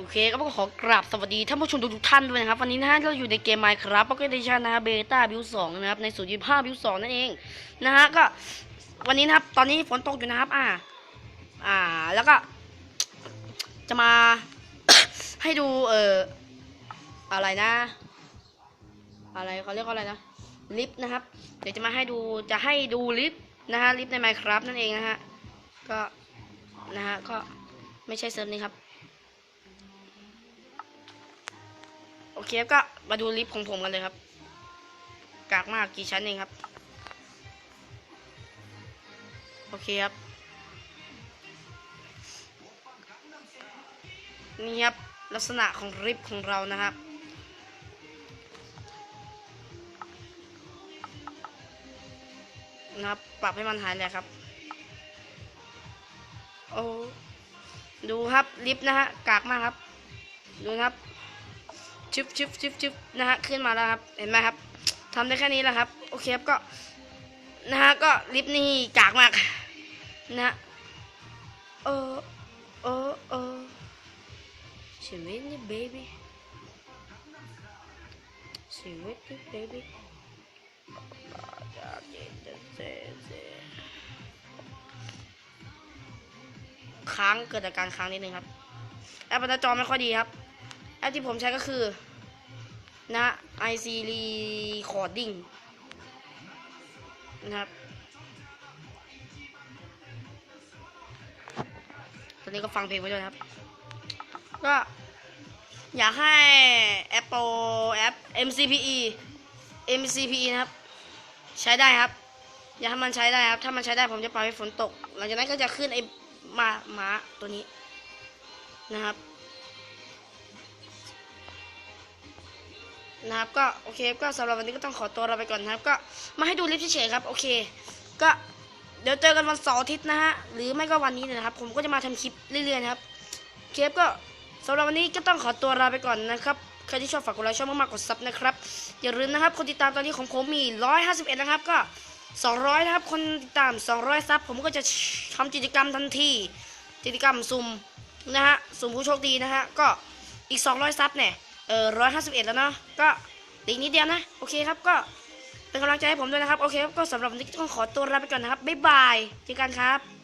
โอเคก็ต้อขอกราบสวัสดีท่านผู้ชมทุกท่านด้วยนะครับ วันนี้นะฮะเราอยู่ในเกม Minecraft Pocket Edition นะฮะเบต้าบิวสองนะครับในศูนย์ยี่ห้าบิวสองนั่นเองนะฮะก็วันนี้นะครับตอนนี้ฝนตกอยู่นะครับ อ่า อ่าแล้วก็ จะมา ให้ดูเอ่ออะไรนะ อะไรเขาเรียกว่าอะไรนะลิฟต์นะครับ เดี๋ยวจะมาให้ดูจะให้ดูลิฟต์นะฮะลิฟต์ใน Minecraft นั่นเองนะฮะก็นะฮะก็ไม่ใช่เซิร์ฟนี้ครับ อเคครับก็มาดูลิฟต์ของผมกันเลยครับ กากมากกี่ชั้นเองครับ โอเคครับ นี่ครับ ลักษณะของลิฟต์ของเรานะครับ นะครับ ปรับให้มันหายแหละครับ โอ้ ดูครับลิฟต์นะฮะ กากมากครับ ดูนะครับ ชึบชึบชึบชึบนะฮะขึ้นมาแล้วครับ เห็นไหมครับทำได้แค่นี้แหละครับ โอเคครับก็นะฮะก็ลิฟต์นี่กากมากนะฮะเออเออเออชีวิตนี่ baby ชีวิตนี่ baby ค้างเกิดจากการค้างนิดนึงครับแอปหน้าจอไม่ค่อยดีครับ แอปที่ผมใช้ก็คือ นะ IC Recording นะครับ ตอนนี้ก็ฟังเพลงไปด้วยครับ ก็อยากให้ Apple แอป MCPE MCPE นะครับ ใช้ได้ครับ อยากให้มันใช้ได้ครับ ถ้ามันใช้ได้ผมจะปล่อยให้ฝนตก หลังจากนั้นก็จะขึ้นไอ้มาหมาตัวนี้นะครับ นะครับก็โอเคก็สำหรับวันนี้ก็ต้องขอตัวเราไปก่อนนะครับ ก็มาให้ดูลิฟเฉยๆครับโอเค ก็เดี๋ยวเจอกันวันเสาร์อาทิตย์นะฮะหรือไม่ก็วันนี้เลยนะครับ ผมก็จะมาทำคลิปเรื่อยๆนะครับเคปก็สำหรับวันนี้ก็ต้องขอตัวลาไปก่อนนะครับใครที่ชอบฝากกดไลค์ชอบมากๆกดซับนะครับอย่าลืมนะครับคนติดตามตอนนี้ของผมมี 151 นะครับก็ 200 นะครับ คนติดตาม 200 ซับผมก็จะทำกิจกรรมทันทีกิจกรรมสุ่มนะฮะสุ่มผู้โชคดีนะฮะก็อีก 200 ซับเนี่ย เออร้อยห้าสิบเอ็ดแล้วเนาะก็อีกนิดเดียวนะโอเคครับก็เป็นกำลังใจให้ผมด้วยนะครับโอเคครับก็สำหรับวันนี้ต้องขอตัวลาไปก่อนนะครับบ๊ายบายเจอกันครับ